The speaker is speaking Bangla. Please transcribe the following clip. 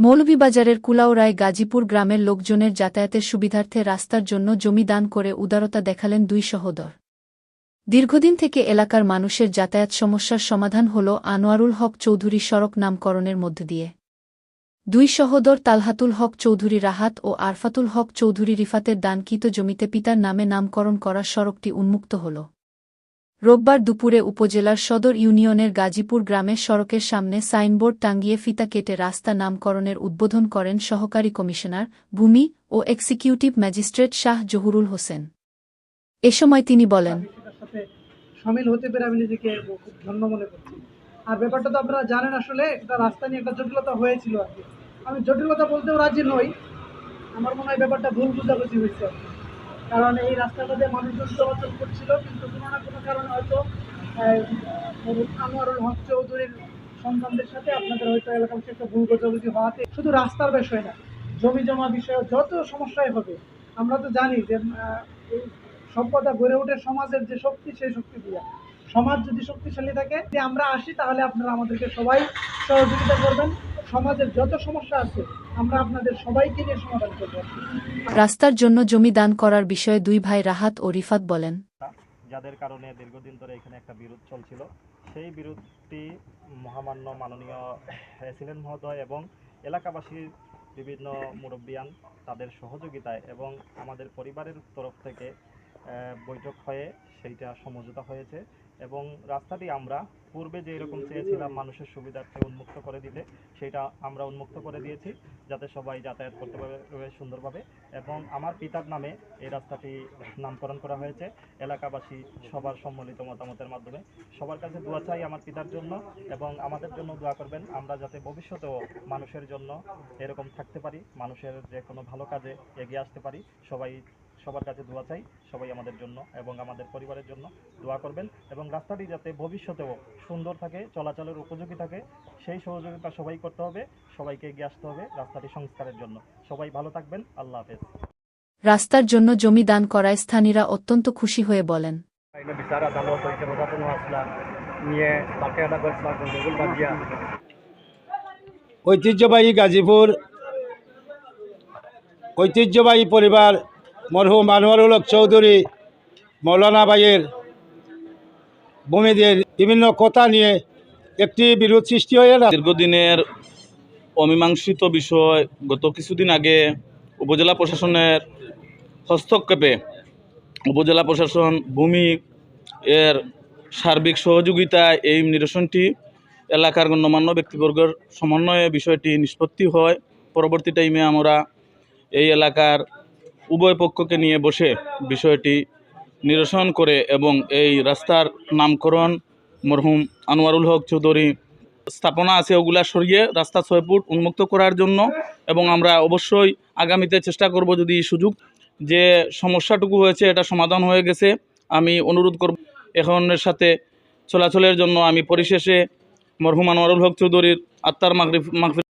মৌলভীবাজারের কুলাউড়ায় গাজীপুর গ্রামের লোকজনের যাতায়াতের সুবিধার্থে রাস্তার জন্য জমি দান করে উদারতা দেখালেন দুই সহোদর। দীর্ঘদিন থেকে এলাকার মানুষের যাতায়াত সমস্যার সমাধান হল আনোয়ারুল হক চৌধুরী সড়ক নামকরণের মধ্য দিয়ে। দুই সহোদর তালহাতুল হক চৌধুরী রাহাত ও আরফাতুল হক চৌধুরী রিফাতের দানকৃত জমিতে পিতার নামে নামকরণ করা সড়কটি উন্মুক্ত হল। রোববার দুপুরে উপজেলার সদর ইউনিয়নের গাজীপুর গ্রামের সড়কের সামনে সাইনবোর্ড টাঙ্গিয়ে ফিতা কেটে রাস্তা নামকরণের উদ্বোধন করেন সহকারী কমিশনার, ভূমি ও এক্সিকিউটিভ ম্যাজিস্ট্রেট শাহ জহুরুল হোসেন। এ সময় তিনি বলেন সামিল হতে পেরে আমি নিজেকে খুব ধন্য মনে করছি। আর ব্যাপারটা তো আপনারা জানেন আসলে, একটা রাস্তা নিয়ে একটা জটিলতা হয়েছিল আর কি। আমি জটিলতা বলতেও রাজি নই। আমার মনে হয় ব্যাপারটা ভুল বুঝাবুঝি হয়েছে। কারণ এই রাস্তাটাতে মানুষজন চলাচল করছিল কিন্তু কোনো না কোনো কারণে হয়তো আনোয়ারুল হক চৌধুরীর সন্তানদের সাথে আপনাদের হয়তো এলাকার একটা ভুল বোঝাবুঝি হওয়াতে শুধু রাস্তার বিষয় না, জমি জমা বিষয়ে যত সমস্যাই হবে, আমরা তো জানি যে সভ্যতা গড়ে ওঠে সমাজের যে শক্তি, সেই শক্তি দিয়া। সমাজ যদি শক্তিশালী থাকে যে আমরা আসি, তাহলে আপনারা আমাদেরকে সবাই সহযোগিতা করবেন। সমাজের যত সমস্যা আছে আমরা আপনাদের সবাইকে নিয়ে সমাধান করব। রাস্তার জন্য জমি দান করার বিষয়ে দুই ভাই রাহাত ও রিফাত বলেন। যাদের কারণে দীর্ঘদিন ধরে এখানে একটা বিরোধ চলছিল সেই বিরোধটি মহামান্য মাননীয় প্রেসিডেন্ট মহোদয় এবং এলাকাবাসীর বিভিন্ন মুরব্বিয়ান তাদের সহযোগিতায় এবং আমাদের পরিবারের তরফ থেকে বৈঠক হয়ে সেইটা সমঝোতা হয়েছে এবং রাস্তাটি আমরা পূর্বে যে এরকম চেয়েছিলাম মানুষের সুবিধার্থে উন্মুক্ত করে দিতে, সেটা আমরা উন্মুক্ত করে দিয়েছি যাতে সবাই যাতায়াত করতে পারে সুন্দরভাবে এবং আমার পিতার নামে এই রাস্তাটি নামকরণ করা হয়েছে। এলাকাবাসী সবার সম্মিলিত মতামতের মাধ্যমে সবার কাছে দোয়া চাই আমার পিতার জন্য এবং আমাদের জন্য দোয়া করবেন। আমরা যাতে ভবিষ্যতেও মানুষের জন্য এরকম থাকতে পারি, মানুষের যে কোনো ভালো কাজে এগিয়ে আসতে পারি, সবাই সবার কাছে দোয়া চাই সবাই আমাদের জন্য এবং আমাদের পরিবারের জন্য দোয়া করবেন এবং রাস্তাটি যাতে ভবিষ্যতেও সুন্দর থাকে চলাচলের উপযোগী থাকে সেই সহযোগিতা সবাই করতে হবে সবাইকে এগিয়ে আসতে হবে রাস্তাটি সংস্কারের জন্য। সবাই ভালো থাকবেন আল্লাহ হাফেজ। রাস্তার জন্য জমি দান করায় স্থানীয়রা অত্যন্ত খুশি হয়ে বলেন। ঐতিহ্যবাহী গাজীপুর ঐতিহ্যবাহী পরিবার মরহুম হক চৌধুরী, মৌলানা ভাইয়ের ভূমিদের বিভিন্ন কথা নিয়ে একটি বিরোধ সৃষ্টি হয়ে দীর্ঘদিনের অমীমাংসিত বিষয়, গত কিছুদিন আগে উপজেলা প্রশাসনের হস্তক্ষেপে উপজেলা প্রশাসন ভূমি এর সার্বিক সহযোগিতায় এই নিরসনটি এলাকার গণ্যমান্য ব্যক্তিবর্গের সমন্বয়ে বিষয়টি নিষ্পত্তি হয়। পরবর্তী টাইমে আমরা এই এলাকার উভয় পক্ষকে নিয়ে বসে বিষয়টি নিরসন করে এবং এই রাস্তার নামকরণ মরহুম আনোয়ারুল হক চৌধুরী স্থাপনা আছে ওগুলা সরিয়ে রাস্তা ছয় ফুট উন্মুক্ত করার জন্য এবং আমরা অবশ্যই আগামীতে চেষ্টা করব যদি সুযোগ যে সমস্যাটুকু হয়েছে এটা সমাধান হয়ে গেছে, আমি অনুরোধ করব এখনের সাথে চলাচলের জন্য আমি পরিশেষে মরহুম আনোয়ারুল হক চৌধুরীর আত্মার মাগরিফ মাগফিরাত